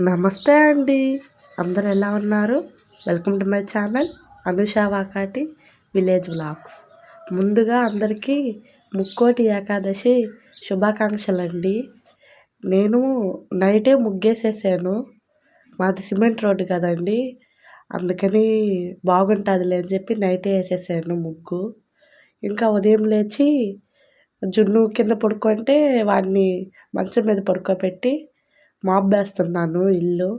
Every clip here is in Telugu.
నమస్తే అండి. అందరు ఎలా ఉన్నారు? Welcome to my channel Anusha Vakati village vlogs. ముందుగా అందరికీ ముక్కోటి ఏకాదశి శుభాకాంక్షలండి. నేను నైటే ముగ్గేసేసాను. మాది సిమెంట్ రోడ్డు కదండి. అందుకని బాగుంటుందిలే అని చెప్పి నైటే వేసేసాను ముగ్గు. ఇంకా ఉదయం లేచి జున్ను కింద పడుకుంటే వాడిని మంచం మీద పడుకోబెట్టి మాప్ వేస్తున్నాను ఇల్లు.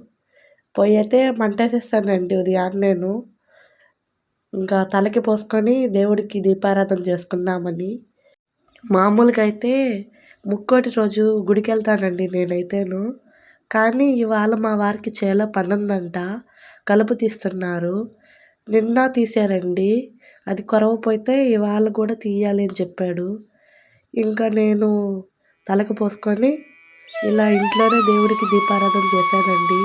పొయ్యి అయితే మంటేసేస్తానండి ఉదయాన్నే నేను. ఇంకా తలకి పోసుకొని దేవుడికి దీపారాధన చేసుకుందామని. మామూలుగా అయితే ముక్కోటి రోజు గుడికి వెళ్తానండి నేనైతేను. కానీ ఇవాళ మా వారికి చేలో పని ఉందంట కలుపు తీస్తున్నారు. నిన్న తీసారండి. అది కొరవపోతే ఇవాళ కూడా తీయాలి అని చెప్పాడు. ఇంకా నేను తలకు పోసుకొని ఇలా ఇంట్లోనే దేవుడికి దీపారాధన చేశానండి.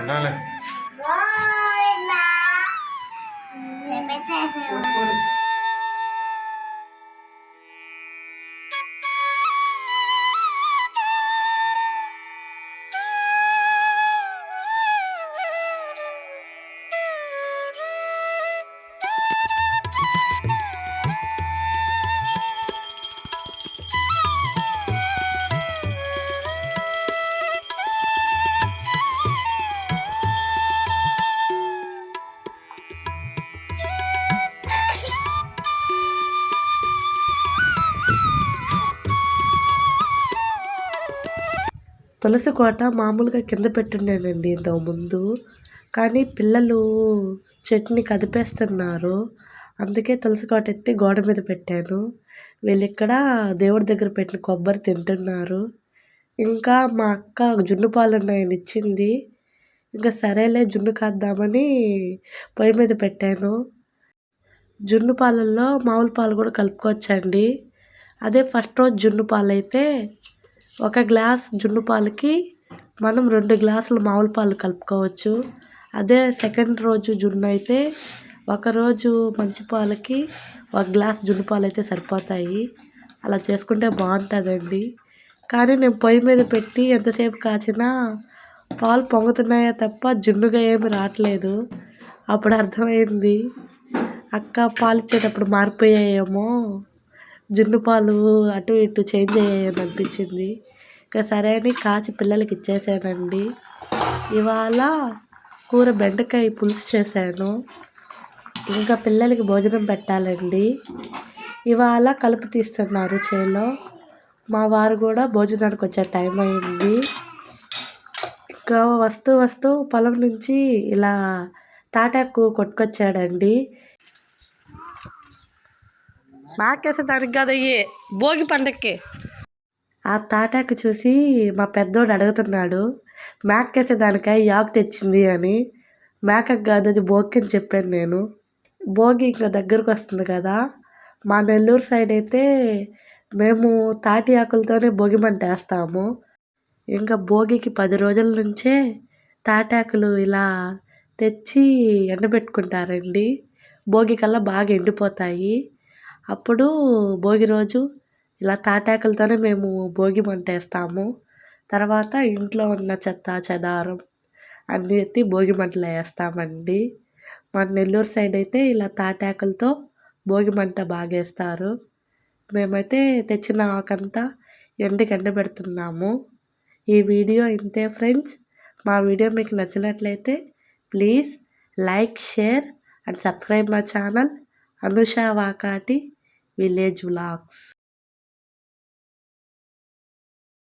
ఉండాలి. తులసి కోట మామూలుగా కింద పెట్టుండేనండి ఇంతకుముందు కానీ పిల్లలు చెట్టుని కదిపేస్తున్నారు. అందుకే తులసి కోట ఎత్తి గోడ మీద పెట్టాను. వీళ్ళు ఇక్కడ దేవుడి దగ్గర పెట్టిన కొబ్బరి తింటున్నారు. ఇంకా మా అక్క జున్ను పాలు ఉన్నాయని ఇచ్చింది. ఇంకా సరేలే జున్ను కాద్దామని పొయ్యి మీద పెట్టాను. జున్ను పాలల్లో మామూలు పాలు కూడా కలుపుకోవచ్చండి. అదే ఫస్ట్ రోజు జున్ను పాలు అయితే ఒక గ్లాస్ జున్ను పాలకి మనం రెండు గ్లాసులు మామూలు పాలు కలుపుకోవచ్చు. అదే సెకండ్ రోజు జున్ను అయితే ఒకరోజు మంచి పాలకి ఒక గ్లాస్ జున్ను పాలు అయితే సరిపోతాయి. అలా చేసుకుంటే బాగుంటుందండి. కానీ నేను పొయ్యి మీద పెట్టి ఎంతసేపు కాచినా పాలు పొంగుతున్నాయా తప్ప జున్నుగా ఏమి రావట్లేదు. అప్పుడు అర్థమైంది. అక్క పాలు ఇచ్చేటప్పుడు మారిపోయాయేమో. జున్ను పాలు అటు ఇటు చేంజ్ అయ్యాయని అనిపించింది. ఇంకా సరే అని కాచి పిల్లలకి ఇచ్చేసానండి. ఇవాళ కూర బెండకాయ పులుసు చేశాను. ఇంకా పిల్లలకి భోజనం పెట్టాలండి. ఇవాళ కలుపు తీస్తున్నారు చేలో. మా వారు కూడా భోజనానికి వచ్చే టైం అయింది. ఇంకా వస్తూ వస్తూ పొలం నుంచి ఇలా తాటాకు కొట్టుకొచ్చాడండి. మాకేసే దానికి కదయ్యే భోగి పండక్కి. ఆ తాటాకు చూసి మా పెద్దోడు అడుగుతున్నాడు మేకేసే దానికాయ తెచ్చింది అని. మేకకు కాదు అది భోగి అని చెప్పాను నేను. భోగి ఇంకా దగ్గరకు వస్తుంది కదా. మా నెల్లూరు సైడ్ అయితే మేము తాటి ఆకులతోనే భోగి మంట వేస్తాము. ఇంకా భోగికి పది రోజుల నుంచే తాటాకులు ఇలా తెచ్చి ఎండబెట్టుకుంటారండి. భోగి కల్లా బాగా ఎండిపోతాయి. అప్పుడు భోగి రోజు ఇలా తాటాకులతోనే మేము భోగి మంట వేస్తాము. తర్వాత ఇంట్లో ఉన్న చెత్త చెదారం అన్నీ ఎత్తి భోగి మంటలో వేస్తామండి. మన నెల్లూరు సైడ్ అయితే ఇలా తాటాకులతో భోగి మంట బాగా వేస్తారు. మేమైతే తెచ్చిన ఆకంతా ఎండకి ఎండబెడుతున్నాము ఈ వీడియో ఇంతే ఫ్రెండ్స్. మా వీడియో మీకు నచ్చినట్లయితే please like share and subscribe my channel. Anusha Vakati village vlogs.